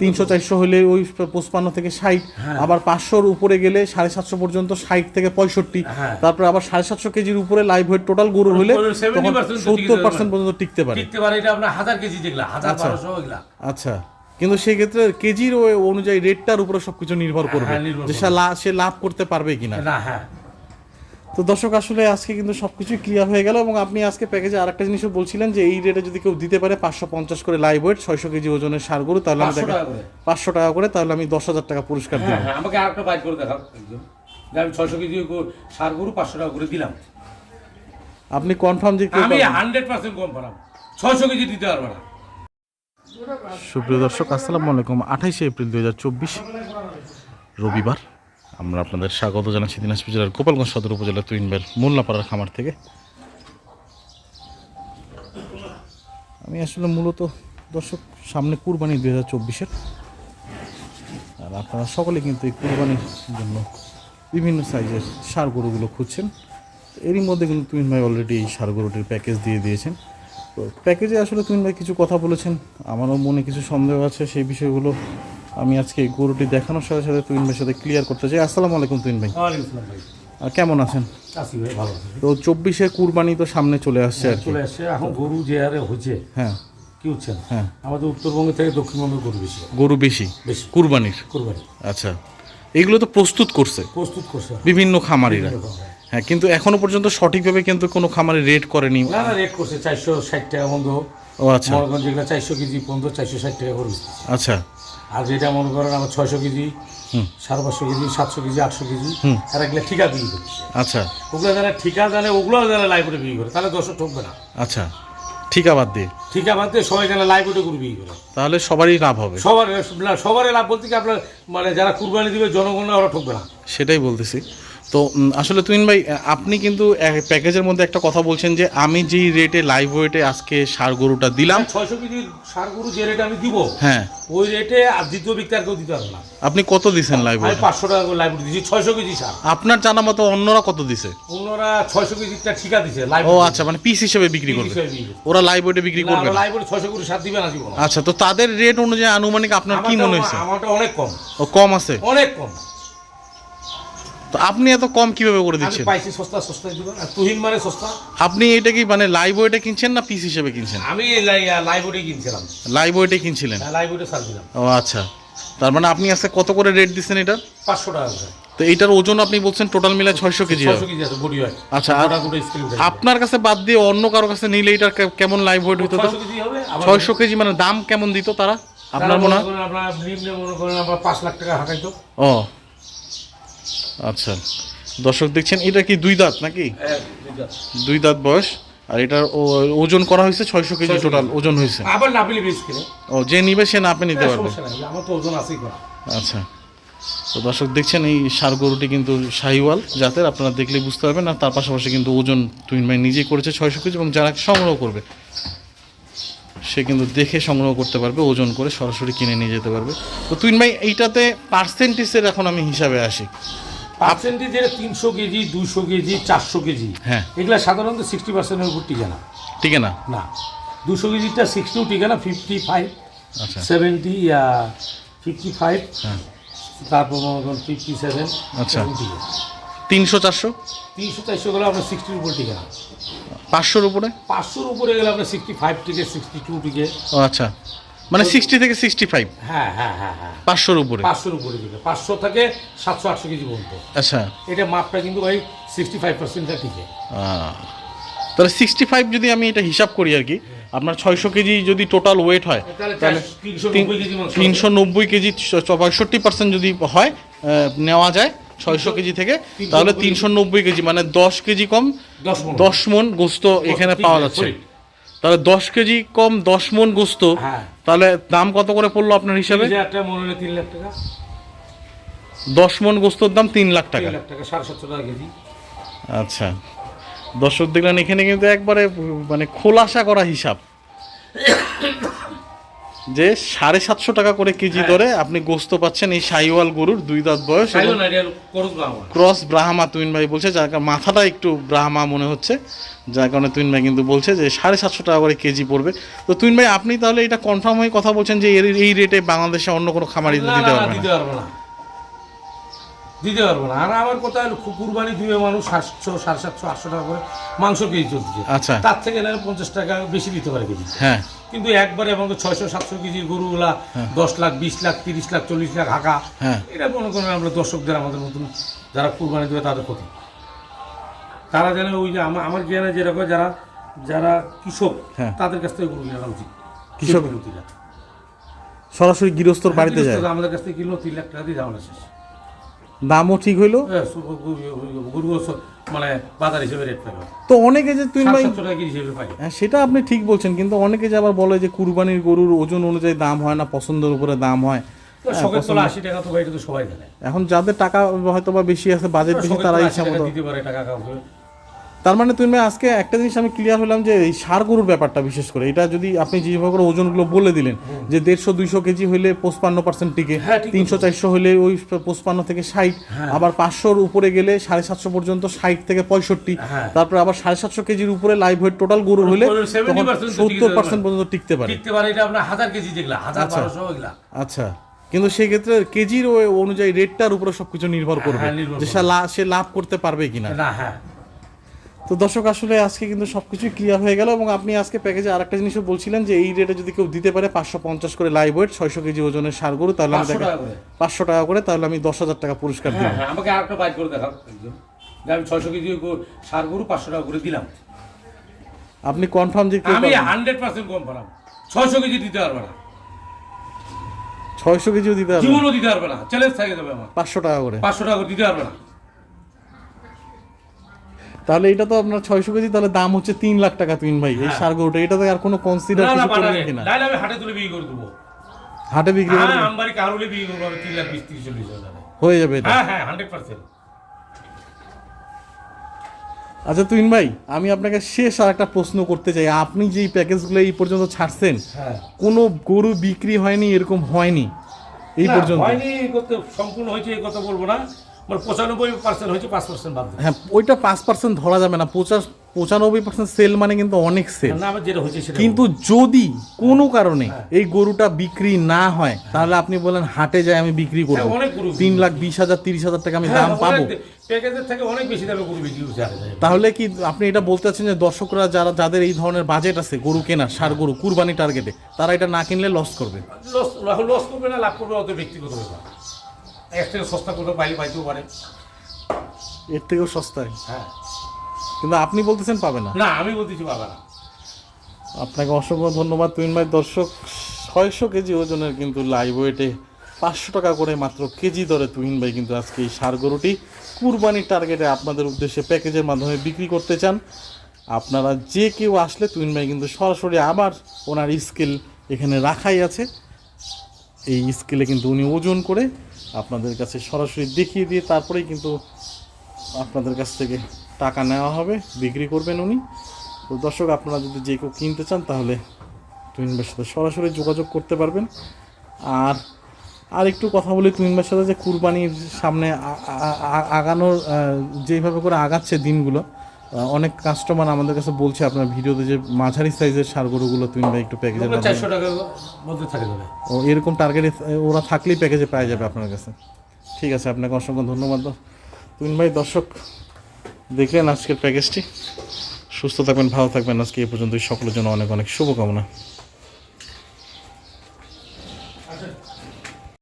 তিনশো চারশো হলে ওই পঁচপান্ন থেকে ষাট হ্যাঁ। আবার পাঁচশোর উপরে গেলে সাড়ে সাতশো পর্যন্ত ষাট থেকে পঁয়ষট্টি। হ্যাঁ। তারপরে আবার সাড়ে সাতশো কেজির উপরে লাইভ ওয়েট টোটাল গরু হলে তখন সত্তর পার্সেন্ট পর্যন্ত টিকতে পারে। টিকতে পারে এটা আপনার হাজার কেজি যেগুলা হাজার আচ্ছা। বারোশো আচ্ছা। কিন্তু সেই ক্ষেত্রে কেজির অনুযায়ী রেটটার উপরে সবকিছু নির্ভর করবে। হ্যাঁ, যে সে সে লাভ করতে পারবে কিনা। না হ্যাঁ। তো দর্শক আসলে আজকে কিন্তু সবকিছু ক্লিয়ার হয়ে গেল এবং আপনি আজকে প্যাকেজে আর একটা জিনিসও বলছিলেন যে এই রেটে যদি কেউ দিতে পারে পাঁচশো পঞ্চাশ করে লাইভ ওয়েট ছয়শো কেজি ওজনের সার গরু তাহলে আমি 500 তাকে টাকা করে। পাঁচশো টাকা করে তাহলে আমি দশ হাজার টাকা পুরস্কার দিব হ্যাঁ হ্যাঁ আমাকে আরেকটা বাইক করে দেখাও আমি ছয়শো কেজি সার গরু পাঁচশো টাকা করে দিলাম। আপনি কনফার্ম যে আমি হান্ড্রেড পার্সেন্ট পালাম ছয়শো কেজি দিতে পারব না। সুপ্রিয় দর্শক আসসালামু আলাইকুম। আঠাইশে এপ্রিল দু হাজার চব্বিশ রবিবার। আমরা আপনাদের স্বাগত জানাচ্ছি দিনাজপুর জেলার গোপালগঞ্জ সদর উপজেলার তুইনবেল মোল্লাপাড়ার খামার থেকে। আমি আসলে মূলত দর্শক, সামনে কুরবানি দুই হাজার চব্বিশের। আর আপনারা সকলে কিন্তু এই কুরবানির জন্য বিভিন্ন সাইজের সার গরুগুলো খুঁজছেন। এরই মধ্যে কিন্তু তুমিন ভাই অলরেডি এই সার গরুটির প্যাকেজ দিয়ে দিয়েছেন। তো প্যাকেজে আসলে তুমিন ভাই কিছু কথা বলেছেন। আমারও মনে কিছু সন্দেহ আছে সেই বিষয়গুলো। আমি আজকে গরুটি দেখানোর সাথে সাথে ভাইয়ের সাথে ক্লিয়ার করতে চাই। আসসালামু আলাইকুম তুমিন ভাই। কেমন আছেন? তো চব্বিশে কুরবানি তো সামনে চলে আসছে আর চলে আসছে। এখন গরু যে হারে হচ্ছে হ্যাঁ। কি হচ্ছে? হ্যাঁ। আমাদের উত্তরবঙ্গ থেকে দক্ষিণবঙ্গে গরু বেশি। গরু বেশি? বেশি। কুরবানির? কোরবানি। আচ্ছা। এগুলো তো প্রস্তুত করছে? প্রস্তুত করছে। বিভিন্ন খামারিরা। হ্যাঁ। কিন্তু এখনও পর্যন্ত সঠিকভাবে কিন্তু কোনো খামারে রেট করেনি। না না রেট করছে। চারশো ষাট টাকা বন্ধ। ও আচ্ছা। যেগুলো চারশো কেজি পর্যন্ত চারশো ষাট টাকা করে আচ্ছা। আর যেটা মনে করেন আমার ছয়শো কেজি হুম। সাড়ে পাঁচশো কেজি সাতশো কেজি আটশো কেজি তারা এগুলো ঠিকা বিক্রি করছে আচ্ছা। ওগুলো যারা ঠিকা জানে ওগুলো যারা লাইব্রেরি বিক্রি করে তাহলে দশ ঠকবে না। আচ্ছা ঠিকা বাদ দিয়ে। ঠিকা বাদ দিয়ে সবাই কেন লাইব্রেরি করে বিক্রি করে। তাহলে সবারই লাভ হবে। সবার সবারই লাভ বলতে কি আপনার মানে যারা কুরবানি দিবে জনগণ ওরা ঠকবে না। সেটাই বলতেছি। তো আসলে তুইন ভাই আপনি কিন্তু প্যাকেজের মধ্যে একটা কথা বলছেন যে আমি যেই রেটে লাইভ ওয়েটে আজকে সার গরুটা দিলাম। ছয়শো কেজির সার গরু যে রেটে আমি দিব হ্যাঁ। ওই রেটে আর দ্বিতীয় ব্যক্তি আর কেউ দিতে পারবে না। আপনি কত দিছেন লাইভ ওয়েটে পাঁচশো টাকা করে লাইব্রেরি দিচ্ছি ছয়শো কেজি সার। আপনার জানা মতো অন্যরা কত দিছে? অন্যরা ছয়শো কেজিটা ঠিকা দিছে লাইভ ও আচ্ছা মানে পিস হিসেবে বিক্রি করবে। ওরা লাইভ ওয়েটে বিক্রি করবে না? লাইব্রেরি ছয়শো করে সার দিবে না জীবন। আচ্ছা তো তাদের রেট অনুযায়ী আনুমানিক আপনার কি মনে হয়েছে? আমারটা অনেক কম। ও কম আছে? অনেক কম। তো আপনি এত কম কীভাবে করে দিচ্ছেন? পাইছি সস্তা সস্তা দিব। আর তুহিন মানে সস্তা। আপনি এটা কি মানে লাইভ ওয়েটে কিনছেন না পিস হিসেবে কিনছেন? আমি লাইব্রেরি কিনছিলাম। লাইভ ওয়েটে কিনছিলেন? লাইব্রেরি সার দিলাম। ও আচ্ছা। তার মানে আপনি আজকে কত করে রেট দিচ্ছেন এটা? পাঁচশো টাকা করে। তো এটার ওজন আপনি বলছেন টোটাল মিলে ছয়শো কেজি হবে ছয়শো কেজি আছে বডি হয় আচ্ছা আর আপনার কাছে বাদ দিয়ে অন্য কারও কাছে নিলে এটা কেমন লাইভ ওয়েট হতো ছয়শো কেজি মানে দাম কেমন দিত তারা? আপনার মনে হয়? করেন আপনার নিম্নে মনে করেন পাঁচ লাখ টাকা হাঁকাইতো। ও। আচ্ছা। দর্শক দেখছেন এটা কি দুই দাঁত নাকি? দুই দাঁত। বয়স। আর এটার ওজন করা হয়েছে ছয়শো কেজি টোটাল ওজন হয়েছে। আবার নাপিলি বীজ ও যে নিবে সে না আপনি নিতে পারবে। আমার তো ওজন আছেই আচ্ছা। তো দর্শক দেখছেন এই সার গরুটি কিন্তু শাহিওয়াল জাতের আপনারা দেখলেই বুঝতে পারবেন। আর তার পাশাপাশি কিন্তু ওজন তুমিন ভাই নিজেই করেছে ছয়শো কেজি এবং যারা সংগ্রহ করবে সে কিন্তু দেখে সংগ্রহ করতে পারবে ওজন করে সরাসরি কিনে নিয়ে যেতে পারবে। তো তুইন ভাই এইটাতে পার্সেন্টেজের এখন আমি হিসাবে আসি। পার্সেন্টেজ যেটা তিনশো কেজি দুইশো কেজি চারশো কেজি হ্যাঁ। এগুলা সাধারণত সিক্সটি পার্সেন্টের উপর টিকে না। ঠিক না? না। দুশো কেজিটা সিক্সটিও টিকে না ফিফটি ফাইভ আচ্ছা। সেভেন্টি ফিফটি ফাইভ হ্যাঁ। তারপর ফিফটি সেভেন আচ্ছা। তিনশো চারশো? তিনশো চারশো গেলে আপনার সিক্সটির উপর টিকে না। পাঁচশোর উপরে? পাঁচশোর উপরে গেলে আপনার সিক্সটি ফাইভ টিকে সিক্সটি টু টিকে আচ্ছা। মানে সিক্সটি থেকে সিক্সটি ফাইভ হ্যাঁ হ্যাঁ হ্যাঁ হ্যাঁ। পাঁচশোর উপরে। পাঁচশোর উপরে টিকে পাঁচশো থেকে সাতশো আটশো কেজি পর্যন্ত। আচ্ছা। এটা মাপটা কিন্তু ভাই সিক্সটি ফাইভ পার্সেন্টটা টিকে। তাহলে সিক্সটি ফাইভ যদি আমি এটা হিসাব করি আর কি আপনার ছয়শো কেজি যদি টোটাল ওয়েট হয় তাহলে তিনশো নব্বই কেজি পঁয়ষট্টি পার্সেন্ট যদি হয় নেওয়া যায় ছয়শো কেজি থেকে তাহলে তিনশো নব্বই কেজি মানে দশ কেজি কম দশ মন গোস্ত এখানে পাওয়া যাচ্ছে। তাহলে দশ কেজি কম দশ মন গোস্ত হ্যাঁ। তাহলে দাম কত করে পড়ল আপনার হিসাবে? তিন মনে হলে তিন লাখ টাকা। দশ মন গোস্তর দাম তিন লাখ টাকা। টাকা সাড়ে সাতশো টাকা কেজি। আচ্ছা। দর্শক দেখলেন এখানে কিন্তু একবারে মানে খোলাসা করা হিসাব। যে সাড়ে সাতশো টাকা করে কেজি ধরে দরে আপনি গোস্ত পাচ্ছেন এই সাইওয়াল গরুর দুই দাঁত বয়স ক্রস ব্রাহ্মা তুইন ভাই বলছে যার কারণে মাথাটা একটু ব্রাহ্মা মনে হচ্ছে যার কারণে তুইন ভাই কিন্তু বলছে যে সাড়ে সাতশো টাকা করে কেজি পড়বে। তো তুইন ভাই আপনি তাহলে এটা কনফার্ম হয়ে কথা বলছেন যে এর এই রেটে বাংলাদেশে অন্য কোনো খামারি দিতে পারবেন পারবে না। দিতে পারব না। আর আমার কথা হলো কুরবানি দিবে মানুষ সাতশো সাড়ে সাতশো আটশো টাকা করে মাংস কেজি চলছে। আচ্ছা। তার থেকে না পঞ্চাশ টাকা বেশি দিতে পারে কেজি। হ্যাঁ। কিন্তু একবারে আমাদের ছয়শো সাতশো কেজির গরুগুলা দশ লাখ বিশ লাখ তিরিশ লাখ চল্লিশ লাখ হাঁকা। হ্যাঁ। এটা মনে করেন আমরা দর্শকদের আমাদের মতন যারা কুরবানি দেবে তাদের ক্ষতি। তারা যেন ওই যে আমার আমার জ্ঞানে যেরকম যারা যারা কৃষক হ্যাঁ। তাদের কাছ থেকে গরু কেনা উচিত। কৃষক- প্রতিটা। সরাসরি গৃহস্থর বাড়িতে যায়। আমাদের কাছ থেকে কিনলো তিন লাখ টাকা দিয়ে যাওয়া শেষ। দামও ঠিক হইল। হ্যাঁ, মানে বাজার হিসেবে রেট পাইবে তো অনেকে যে তুই ভাই হিসেবে পাই হ্যাঁ সেটা আপনি ঠিক বলছেন কিন্তু অনেকে যে আবার বলে যে কুরবানির গরুর ওজন অনুযায়ী দাম হয় না পছন্দের উপরে দাম হয়। হ্যাঁ, এখন যাদের টাকা হয়তো বা বেশি আছে বাজেট বেশি তারা ইচ্ছা 80 মতো দিতে পারে টাকা কাউকে। তার মানে তুমি আজকে একটা জিনিস আমি ক্লিয়ার হলাম যে এই সার গরুর ব্যাপারটা বিশেষ করে। এটা যদি আপনি যেভাবে করে ওজনগুলো বলে দিলেন যে দেড়শো দুইশো কেজি হইলে পঁচপান্ন পার্সেন্ট টিকে হ্যাঁ, তিনশো চারশো হইলে ওই পঁচপান্ন থেকে ষাট হ্যাঁ। আবার পাঁচশোর উপরে গেলে সাড়ে সাতশো পর্যন্ত ষাট থেকে পঁয়ষট্টি হ্যাঁ। তারপরে আবার সাড়ে সাতশো কেজির উপরে লাইভ হয়ে টোটাল গরু হলে 70% তো টিকে সত্তর পার্সেন্ট পর্যন্ত টিকতে পারে। টিকতে পারে এটা আপনার হাজার কেজি যেগুলা হাজার আচ্ছা। আচ্ছা। কিন্তু সেই ক্ষেত্রে কেজির অনুযায়ী রেটটার উপরে সবকিছু নির্ভর করবে যে সে লাভ করতে পারবে কিনা। না হ্যাঁ। তো দর্শক আসলে আজকে কিন্তু সবকিছুই ক্লিয়ার হয়ে গেল এবং আপনি আজকে প্যাকেজে আরেকটা জিনিসও বলছিলেন যে এই রেটে যদি কেউ দিতে পারে পাঁচশো পঞ্চাশ করে লাইভ ওয়েট ছয়শো কেজি ওজনের সার গরু তাহলে আমি 500 তাকে পাঁচশো টাকা করে তাহলে আমি দশ হাজার টাকা পুরস্কার হ্যাঁ হ্যাঁ আমাকে আরেকটা বাইক করে দেখাও আমি ছয়শো কেজি সার গরু পাঁচশো টাকা করে দিলাম। আপনি কনফার্ম যে আমি হান্ড্রেড পার্সেন্ট পালাম ছয়শো কেজি দিতে পারবে না। ছয়শো কেজিও দিতে পারবে জীবনও দিতে পারবে না। চ্যালেঞ্জ থাকে যাবে আমার। পাঁচশো টাকা করে। পাঁচশো টাকা করে দিতে পারবে না। তাহলে এটা তো আপনার ছয়শো কেজি তাহলে দাম হচ্ছে তিন লাখ টাকা তিন ভাই এই সার গরুটা। এটাতে আর কোনো কনসিডার হ্যাঁ। কিছু করবেন কিনা। নাহলে আমি হাটে তুলে বিক্রি করে দেবো। হাটে বিক্রি হ্যাঁ করবেন আমবাড়ি কারুলে বিক্রি করব আমি তিন লাখ বিশ তিরিশ চল্লিশ হাজার হয়ে যাবে এটা? হ্যাঁ হ্যাঁ হান্ড্রেড পার্সেন্ট আচ্ছা তুইন ভাই আমি আপনাকে শেষ আর একটা প্রশ্ন করতে চাই। আপনি যে প্যাকেজগুলো এই পর্যন্ত ছাড়ছেন হ্যাঁ। কোনো গরু বিক্রি হয়নি এরকম হয়নি? এই পর্যন্ত? হয়নি করতে সম্পূর্ণ হয়েছে এই কথা বলব না। মানে পঁচানব্বই পার্সেন্ট হয়েছে পাঁচ পার্সেন্ট বাদ হ্যাঁ ওইটা পাঁচ পার্সেন্ট ধরা যাবে না পঁচাশ পঁচানব্বই পার্সেন্ট সেল মানে কিন্তু অনেক সেল যেটা হয়েছে কিন্তু যদি কোনো কারণে হ্যাঁ। এই গরুটা বিক্রি না হয় তাহলে আপনি বলেন হাটে যাই আমি বিক্রি করব। হ্যাঁ, তিন লাখ বিশ হাজার তিরিশ হাজার টাকা আমি হ্যাঁ, দাম পাবো। থেকে অনেক বেশি দামে গরু বিক্রি করছে আরে ভাই। তাহলে কি আপনি এটা বলতে চাচ্ছেন যে দর্শকরা যারা যাদের এই ধরনের বাজেট আছে গরু কেনার সার গরু কুরবানি টার্গেটে তারা এটা না কিনলে লস করবে? লস লস করবে না লাভ করবে অত ব্যক্তিগত ব্যাপার। এক থেকে সস্তা করে পাইলে পাইতেও পারে। এর থেকেও সস্তায়? হ্যাঁ। কিন্তু আপনি বলতেছেন পাবে না। না আমি বলতেছি বাবা না। আপনাকে অসংখ্য ধন্যবাদ তুইন ভাই। দর্শক ছয়শো কেজি ওজনের কিন্তু লাইভ ওয়েটে পাঁচশো টাকা করে মাত্র কেজি দরে তুহিন ভাই কিন্তু আজকে এই সার গরুটি কুরবানির টার্গেটে আপনাদের উদ্দেশ্যে প্যাকেজের মাধ্যমে বিক্রি করতে চান। আপনারা যে কেউ আসলে তুহিন ভাই কিন্তু সরাসরি আবার ওনার স্কেল এখানে রাখাই আছে। এই স্কেলে কিন্তু উনি ওজন করে আপনাদের কাছে সরাসরি দেখিয়ে দিয়ে তারপরেই কিন্তু আপনাদের কাছ থেকে টাকা নেওয়া হবে, বিক্রি করবেন উনি। তো দর্শক, আপনারা যদি যে কেউ কিনতে চান তাহলে ভাইয়ের সাথে সরাসরি যোগাযোগ করতে পারবেন। আর আর একটু কথা বলি ভাইয়ের সাথে যে কুরবানির সামনে আগানোর যেভাবে করে আগাচ্ছে দিনগুলো অনেক কাস্টমার আমাদের কাছে বলছে আপনার ভিডিওতে যে মাঝারি সাইজের সার গরুগুলো টুইন ভাই একটু প্যাকেজে চারশো টাকার মধ্যে থাকে ও এরকম টার্গেট ওরা থাকলেই প্যাকেজে পাওয়া যাবে আপনার কাছে। ঠিক আছে আপনাকে অসংখ্য ধন্যবাদ। তুমিন ভাই দর্শক দেখলেন আজকের প্যাকেজটি সুস্থ থাকবেন ভালো থাকবেন। আজকে এ পর্যন্তই। সকলের জন্য অনেক অনেক শুভকামনা।